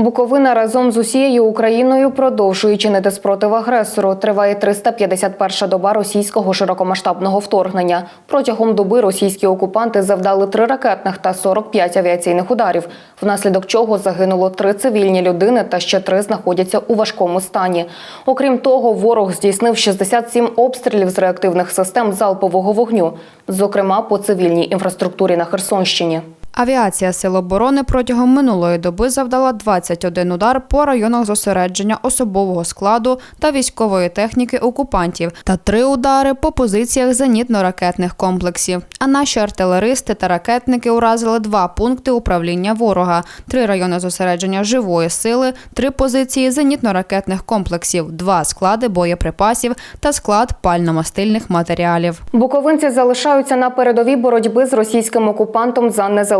Буковина разом з усією Україною, продовжує чинити спротив агресору, триває 351-ша доба російського широкомасштабного вторгнення. Протягом доби російські окупанти завдали три ракетних та 45 авіаційних ударів, внаслідок чого загинуло три цивільні людини та ще три знаходяться у важкому стані. Окрім того, ворог здійснив 67 обстрілів з реактивних систем залпового вогню, зокрема по цивільній інфраструктурі на Херсонщині. Авіація Сил оборони протягом минулої доби завдала 21 удар по районах зосередження особового складу та військової техніки окупантів та три удари по позиціях зенітно-ракетних комплексів. А наші артилеристи та ракетники уразили два пункти управління ворога, три райони зосередження живої сили, три позиції зенітно-ракетних комплексів, два склади боєприпасів та склад пально-мастильних матеріалів. Буковинці залишаються на передовій боротьби з російським окупантом за незалежність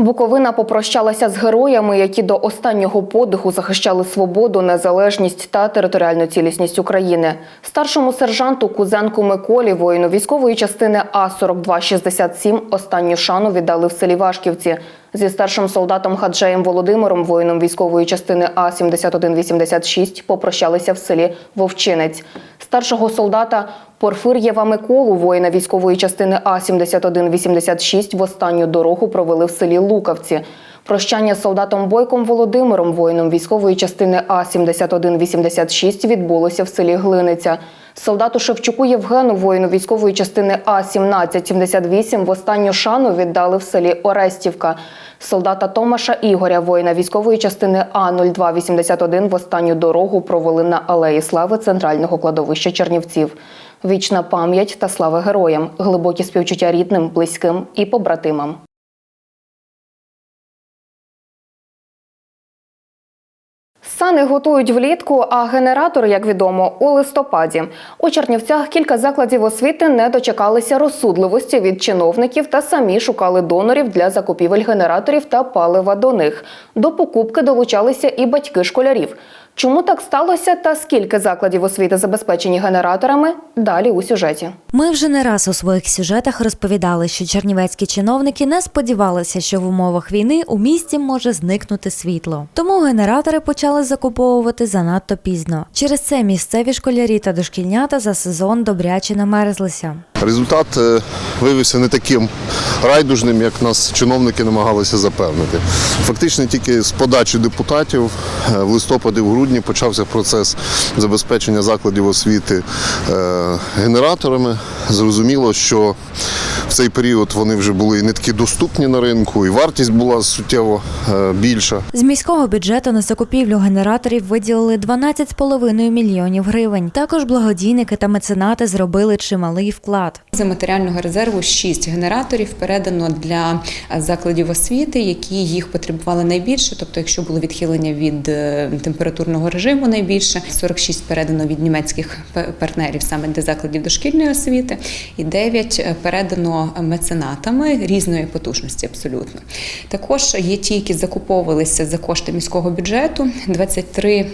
Буковина попрощалася з героями, які до останнього подиху захищали свободу, незалежність та територіальну цілісність України. Старшому сержанту Кузенку Миколі, воїну військової частини А 4267 останню шану віддали в селі Вашківці. Зі старшим солдатом Хаджеєм Володимиром, воїном військової частини А 7186 попрощалися в селі Вовчинець. Старшого солдата Порфир'єва Миколу, воїна військової частини А 7186 в останню дорогу провели в селі Лукавці. Прощання з солдатом Бойком Володимиром, воїном військової частини А 7186 відбулося в селі Глиниця. Солдату Шевчуку Євгену, воїну військової частини А 1778 в останню шану віддали в селі Орестівка. Солдата Томаша Ігоря, воїна військової частини А 0281 в останню дорогу провели на алеї слави центрального кладовища Чернівців. Вічна пам'ять та слава героям, глибокі співчуття рідним, близьким і побратимам. Сани готують влітку, а генератори, як відомо, у листопаді. У Чернівцях кілька закладів освіти не дочекалися розсудливості від чиновників та самі шукали донорів для закупівель генераторів та палива до них. До покупки долучалися і батьки школярів. Чому так сталося та скільки закладів освіти забезпечені генераторами? Далі у сюжеті. Ми вже не раз у своїх сюжетах розповідали, що чернівецькі чиновники не сподівалися, що в умовах війни у місті може зникнути світло. Тому генератори почали закуповувати занадто пізно. Через це місцеві школярі та дошкільнята за сезон добряче намерзлися. Результат е, виявився не таким райдужним, як нас чиновники намагалися запевнити. Фактично тільки з подачі депутатів е, в листопаді, в грудні почався процес забезпечення закладів освіти е, генераторами. Зрозуміло, що в цей період вони вже були не такі доступні на ринку, і вартість була суттєво більша. З міського бюджету на закупівлю генераторів виділили 12,5 мільйонів гривень. Також благодійники та меценати зробили чималий вклад. За матеріального резерву 6 генераторів передано для е, закладів освіти, які їх потребували найбільше. Тобто, якщо було відхилення від е, температурного режиму найбільше, 46 передано від німецьких партнерів саме для закладів дошкільної освіти, і 9 передано меценатами різної потужності. Абсолютно також є ті, які закуповувалися за кошти міського бюджету. 23 е,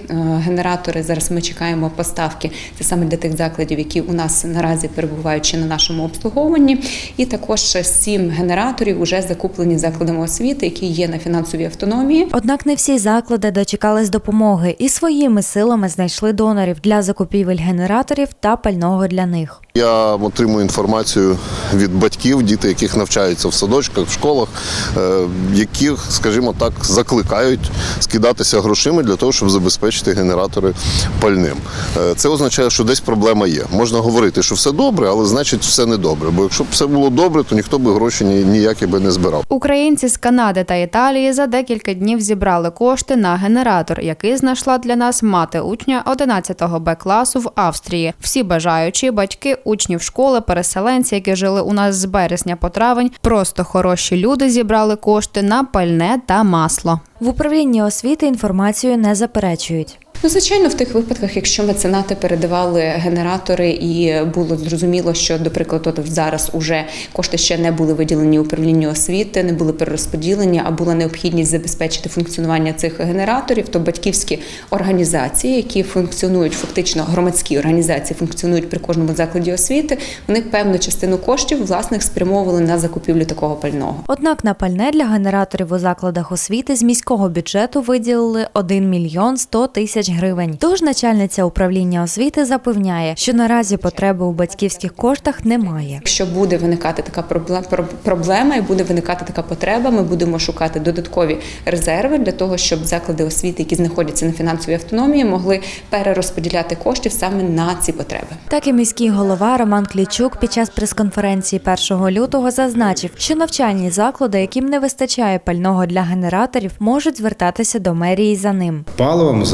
генератори. Зараз ми чекаємо поставки. Це саме для тих закладів, які у нас наразі перебувають ще на нашому обслуговуванні. І також сім генераторів вже закуплені закладами освіти, які є на фінансовій автономії. Однак не всі заклади дочекались допомоги і своїми силами знайшли донорів для закупівель генераторів та пального для них. Я отримую інформацію від батьків, діти, яких навчаються в садочках, в школах, е, яких, скажімо так, закликають скидатися грошима для того, щоб забезпечити генератори пальним. Е, Це означає, що десь проблема є. Можна говорити, що все добре, але значить все не добре. Бо якщо б все було добре, то ніхто би гроші ні- ніякі би не збирав. Українці з Канади та Італії за декілька днів зібрали кошти на генератор, який знайшла для нас мати учня 11 Б класу в Австрії. Всі бажаючі батьки учнів школи, переселенці, які жили у нас з березня по травень. Просто хороші люди зібрали кошти на пальне та масло. В управлінні освіти інформацію не заперечують. Ну, звичайно, в тих випадках, якщо меценати передавали генератори, і було зрозуміло, що, до прикладу, зараз уже кошти ще не були виділені управлінню освіти, не були перерозподілені, а була необхідність забезпечити функціонування цих генераторів, то батьківські організації, які функціонують фактично громадські організації, функціонують при кожному закладі освіти, вони певну частину коштів власних спрямовували на закупівлю такого пального. Однак на пальне для генераторів у закладах освіти з міського бюджету виділили 1 мільйон 100 тисяч гривень. Тож начальниця управління освіти запевняє, що наразі потреби у батьківських коштах немає. Якщо буде виникати така пробле- проблема і буде виникати така потреба, ми будемо шукати додаткові резерви для того, щоб заклади освіти, які знаходяться на фінансовій автономії, могли перерозподіляти коштів саме на ці потреби. Так і міський голова Роман Клічук під час прес-конференції 1 лютого зазначив, що навчальні заклади, яким не вистачає пального для генераторів, можуть звертатися до мерії за ним. Паливом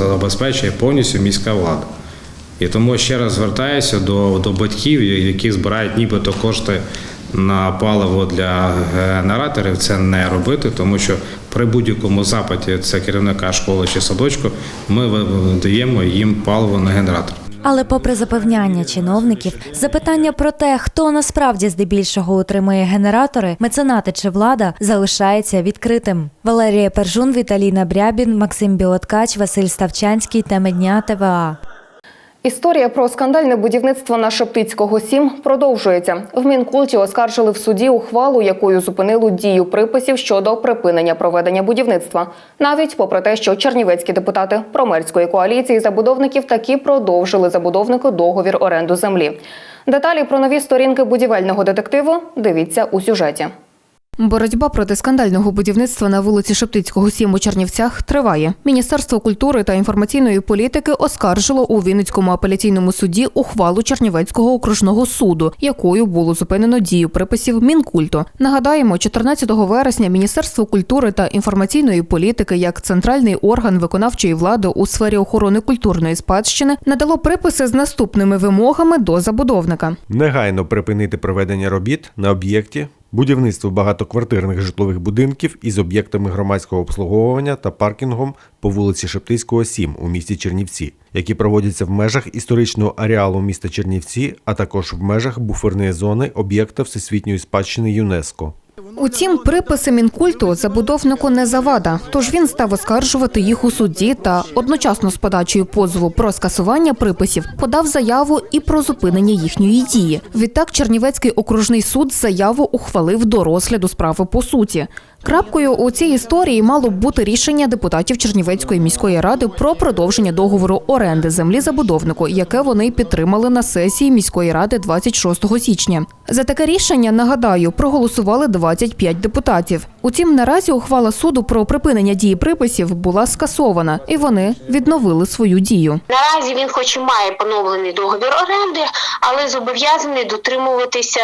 забезпечує повністю міська влада. І тому ще раз звертаюся до, до батьків, які збирають нібито кошти на паливо для генераторів. Це не робити, тому що при будь-якому запиті це керівника школи чи садочку, ми даємо їм паливо на генератор. Але, попри запевняння чиновників, запитання про те, хто насправді здебільшого утримує генератори, меценати чи влада, залишається відкритим. Валерія Пержун, Віталіна Брябін, Максим Біоткач, Василь Ставчанський та дня ТВА. Історія про скандальне будівництво на Шептицького 7 продовжується. В Мінкульті оскаржили в суді ухвалу, якою зупинили дію приписів щодо припинення проведення будівництва. Навіть попри те, що чернівецькі депутати промерської коаліції забудовників таки продовжили забудовнику договір оренду землі. Деталі про нові сторінки будівельного детективу дивіться у сюжеті. Боротьба проти скандального будівництва на вулиці Шептицького 7 у Чернівцях триває. Міністерство культури та інформаційної політики оскаржило у Вінницькому апеляційному суді ухвалу Чернівецького окружного суду, якою було зупинено дію приписів Мінкульту. Нагадаємо, 14 вересня Міністерство культури та інформаційної політики як центральний орган виконавчої влади у сфері охорони культурної спадщини надало приписи з наступними вимогами до забудовника. Негайно припинити проведення робіт на об'єкті, будівництво багатоквартирних житлових будинків із об'єктами громадського обслуговування та паркінгом по вулиці Шептицького, 7 у місті Чернівці, які проводяться в межах історичного ареалу міста Чернівці, а також в межах буферної зони об'єкта всесвітньої спадщини ЮНЕСКО. Утім, приписи мінкульту забудовнику не завада, тож він став оскаржувати їх у суді та одночасно з подачею позову про скасування приписів подав заяву і про зупинення їхньої дії. Відтак Чернівецький окружний суд заяву ухвалив до розгляду справи по суті. Крапкою у цій історії мало б бути рішення депутатів Чернівецької міської ради про продовження договору оренди землі забудовнику, яке вони підтримали на сесії міської ради 26 січня. За таке рішення нагадаю проголосували 25 депутатів. Утім, наразі ухвала суду про припинення дії приписів була скасована, і вони відновили свою дію. Наразі він, хоч і має поновлений договір оренди, але зобов'язаний дотримуватися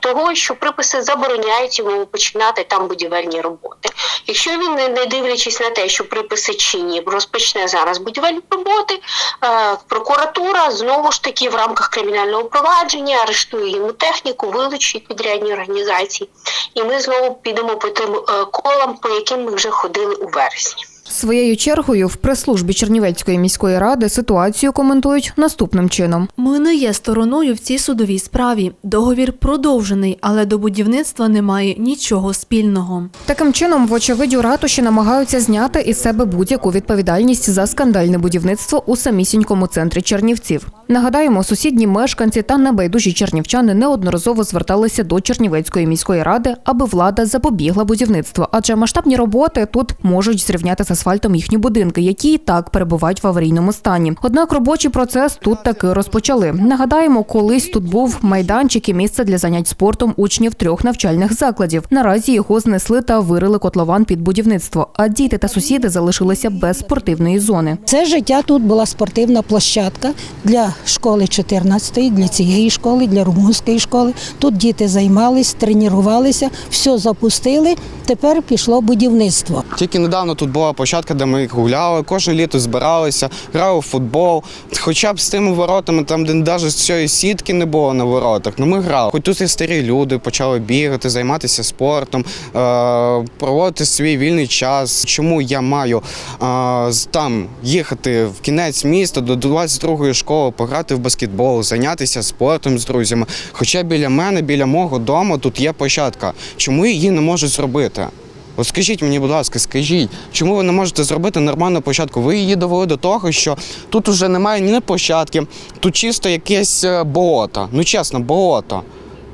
того, що приписи забороняють йому починати там будівельні роботи. Якщо він, не- дивлячись на те, що приписи чинні, розпочне зараз будівельні роботи, е, прокуратура знову ж таки в рамках кримінального провадження арештує йому техніку, вилучить підрядні організації, і ми знову підемо по тим е, колам, по яким ми вже ходили у вересні. Своєю чергою в прес-службі Чернівецької міської ради ситуацію коментують наступним чином. Ми не є стороною в цій судовій справі. Договір продовжений, але до будівництва немає нічого спільного. Таким чином, вочевидь, у ратуші намагаються зняти із себе будь-яку відповідальність за скандальне будівництво у самісінькому центрі Чернівців. Нагадаємо, сусідні мешканці та небайдужі чернівчани неодноразово зверталися до Чернівецької міської ради, аби влада запобігла будівництву, адже масштабні роботи тут можуть зрівняти з асфальтом їхні будинки, які і так перебувають в аварійному стані. Однак робочий процес тут таки розпочали. Нагадаємо, колись тут був майданчик і місце для занять спортом учнів трьох навчальних закладів. Наразі його знесли та вирили котлован під будівництво. А діти та сусіди залишилися без спортивної зони. Це життя тут була спортивна площадка для школи 14, для цієї школи, для румунської школи. Тут діти займались, тренувалися, все запустили. Тепер пішло будівництво. Тільки недавно тут була площадка площадка, де ми гуляли, кожне літо збиралися, грали в футбол. Хоча б з тими воротами, там, де навіть цієї сітки не було на воротах. Ну ми грали. Хоч тут і старі люди почали бігати, займатися спортом, е, проводити свій вільний час. Чому я маю е, там їхати в кінець міста до 22-ї школи, пограти в баскетбол, зайнятися спортом з друзями? Хоча біля мене, біля мого дому тут є площадка. Чому її не можуть зробити? От скажіть мені, будь ласка, скажіть, чому ви не можете зробити нормальну площадку? Ви її довели до того, що тут вже немає ні площадки, тут чисто якесь е, болото. Ну чесно, болото.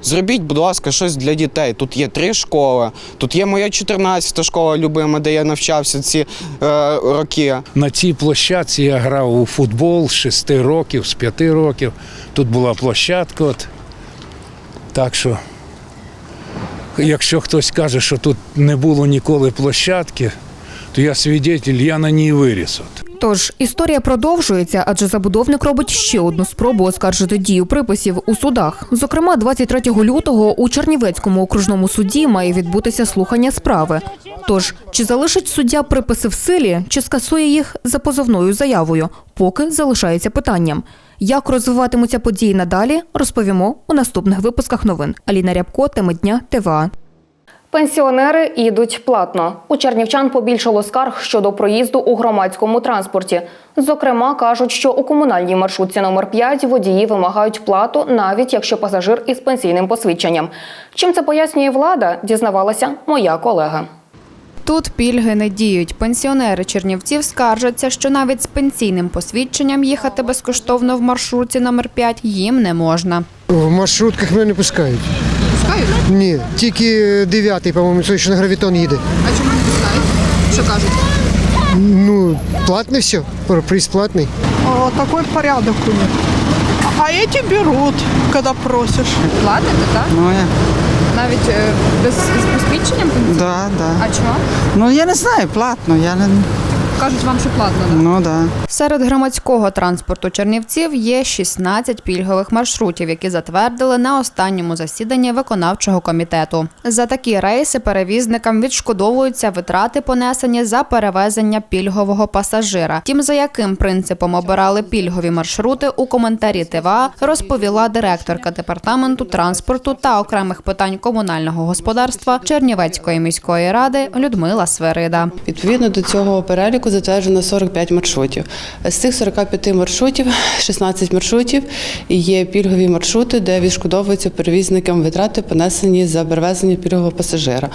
Зробіть, будь ласка, щось для дітей. Тут є три школи, тут є моя 14-та школа любима, де я навчався ці е, роки. На цій площадці я грав у футбол з 6 років, з 5 років. Тут була площадка. От. Так що, якщо хтось каже, що тут не було ніколи площадки, то я свідетель, я на ній виріс. Тож історія продовжується, адже забудовник робить ще одну спробу оскаржити дію приписів у судах. Зокрема, 23 лютого у Чернівецькому окружному суді має відбутися слухання справи. Тож чи залишить суддя приписи в силі, чи скасує їх за позовною заявою, поки залишається питанням. Як розвиватимуться події надалі, розповімо у наступних випусках новин. Аліна Рябко, теми дня ТВА. Пенсіонери їдуть платно. У чернівчан побільшало скарг щодо проїзду у громадському транспорті. Зокрема, кажуть, що у комунальній маршрутці номер 5 водії вимагають плату, навіть якщо пасажир із пенсійним посвідченням. Чим це пояснює влада, дізнавалася моя колега. Тут пільги не діють. Пенсіонери чернівців скаржаться, що навіть з пенсійним посвідченням їхати безкоштовно в маршрутці номер 5 їм не можна. В маршрутках мене не пускають. Пускають? Ні, тільки дев'ятий, по-моєму, той, що на гравітон їде. А чому не пускають? Що кажуть? Ну, платне все, приз платний. О, такой порядок у них. А эти берут, когда просишь. Платите, так? Ну, я... Навіть е, без з посвідченням? Да, да. А чому? Ну, я не знаю, платно, я не... Кажуть вам, що платно. Ну, да. Серед громадського транспорту Чернівців є 16 пільгових маршрутів, які затвердили на останньому засіданні виконавчого комітету. За такі рейси перевізникам відшкодовуються витрати, понесені за перевезення пільгового пасажира. Тим, за яким принципом обирали пільгові маршрути, у коментарі ТВА розповіла директорка департаменту транспорту та окремих питань комунального господарства Чернівецької міської ради Людмила Сверида. Відповідно до цього переліку затверджено 45 маршрутів. З цих 45 маршрутів 16 маршрутів є пільгові маршрути, де відшкодовуються перевізникам витрати, понесені за перевезення пільгового пасажира.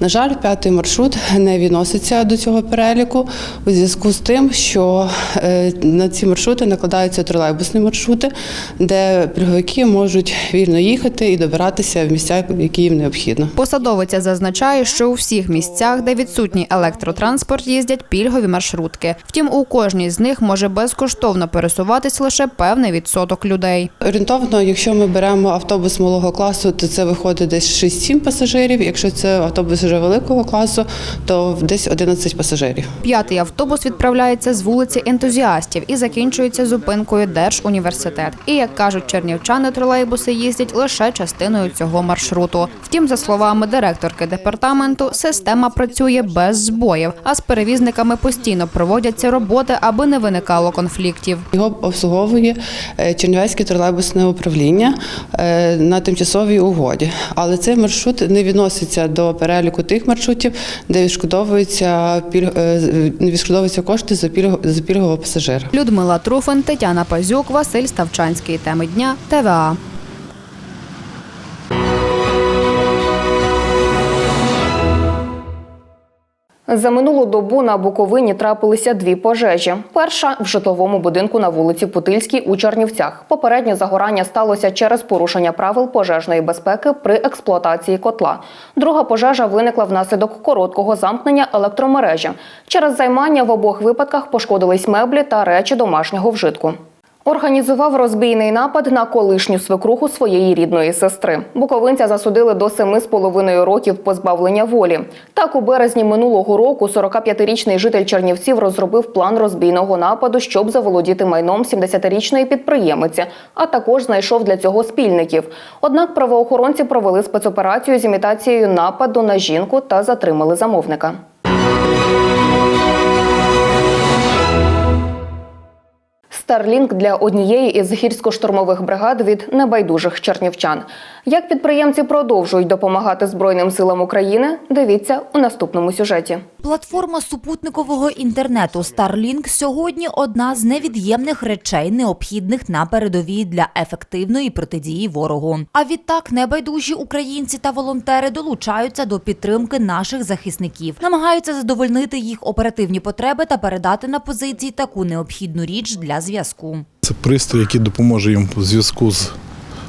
На жаль, п'ятий маршрут не відноситься до цього переліку у зв'язку з тим, що е, на ці маршрути накладаються тролейбусні маршрути, де пільговики можуть вільно їхати і добиратися в місця, які їм необхідно. Посадовиця зазначає, що у всіх місцях, де відсутній електротранспорт, їздять пільгові маршрутки. Втім, у кожній з них може безкоштовно пересуватись лише певний відсоток людей. Орієнтовно, якщо ми беремо автобус малого класу, то це виходить десь 6-7 пасажирів. Якщо це автобус вже великого класу, то десь 11 пасажирів. П'ятий автобус відправляється з вулиці ентузіастів і закінчується зупинкою Держуніверситет. І як кажуть чернівчани, тролейбуси їздять лише частиною цього маршруту. Втім, за словами директорки департаменту, система працює без збоїв, а з перевізниками постійно проводяться роботи, аби не виникало конфліктів. Його обслуговує е, Чернівецьке тролейбусне управління е, на тимчасовій угоді. Але цей маршрут не відноситься до переліку тих маршрутів, де відшкодовуються е, відшкодовуються кошти за пільг... за пільгового пасажира. Людмила Труфин, Тетяна Пазюк, Василь Ставчанський. Теми дня ТВА. За минулу добу на Буковині трапилися дві пожежі. Перша в житловому будинку на вулиці Путильській у Чернівцях. Попереднє загорання сталося через порушення правил пожежної безпеки при експлуатації котла. Друга пожежа виникла внаслідок короткого замкнення електромережі. Через займання в обох випадках пошкодились меблі та речі домашнього вжитку. Організував розбійний напад на колишню свекруху своєї рідної сестри. Буковинця засудили до семи з половиною років позбавлення волі. Так, у березні минулого року 45-річний житель Чернівців розробив план розбійного нападу, щоб заволодіти майном 70-річної підприємиці, а також знайшов для цього спільників. Однак правоохоронці провели спецоперацію з імітацією нападу на жінку та затримали замовника. Старлінк для однієї із гірсько-штурмових бригад від небайдужих чернівчан. Як підприємці продовжують допомагати Збройним силам України, дивіться у наступному сюжеті. Платформа супутникового інтернету Starlink сьогодні одна з невід'ємних речей, необхідних на передовій для ефективної протидії ворогу. А відтак небайдужі українці та волонтери долучаються до підтримки наших захисників, намагаються задовольнити їх оперативні потреби та передати на позиції таку необхідну річ для зв'язку. Це пристрій, який допоможе їм в зв'язку з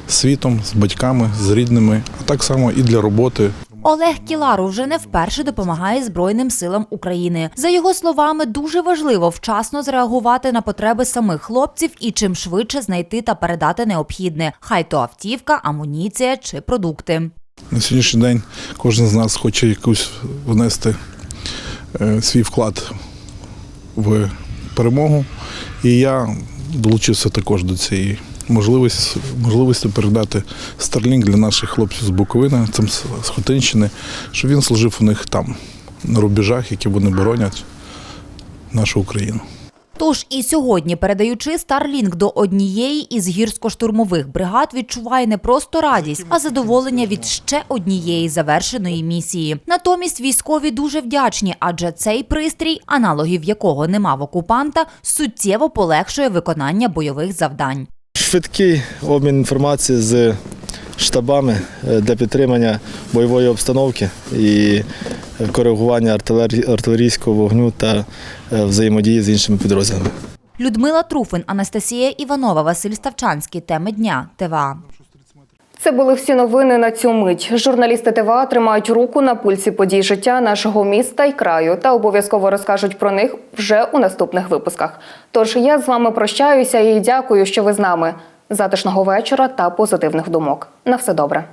світом, з батьками, з рідними, а так само і для роботи. Олег Кілару вже не вперше допомагає Збройним силам України. За його словами, дуже важливо вчасно зреагувати на потреби самих хлопців і чим швидше знайти та передати необхідне, хай то автівка, амуніція чи продукти. На сьогоднішній день кожен з нас хоче якусь внести е, свій вклад в перемогу. І я долучився також до цієї можливості, можливості передати Starlink для наших хлопців з Буковини, цим з Хотинщини, щоб він служив у них там, на рубежах, які вони боронять нашу Україну. Тож і сьогодні, передаючи Starlink до однієї із гірсько-штурмових бригад, відчуває не просто радість, а задоволення від ще однієї завершеної місії. Натомість військові дуже вдячні, адже цей пристрій, аналогів якого нема в окупанта, суттєво полегшує виконання бойових завдань. Швидкий обмін інформації з штабами е, для підтримання бойової обстановки і коригування артилерійського вогню та е, взаємодії з іншими підрозділами. Людмила Труфин, Анастасія Іванова, Василь Ставчанський. Теми дня. ТВА. Це були всі новини на цю мить. Журналісти ТВА тримають руку на пульсі подій життя нашого міста і краю та обов'язково розкажуть про них вже у наступних випусках. Тож я з вами прощаюся і дякую, що ви з нами. Затишного вечора та позитивних думок. На все добре.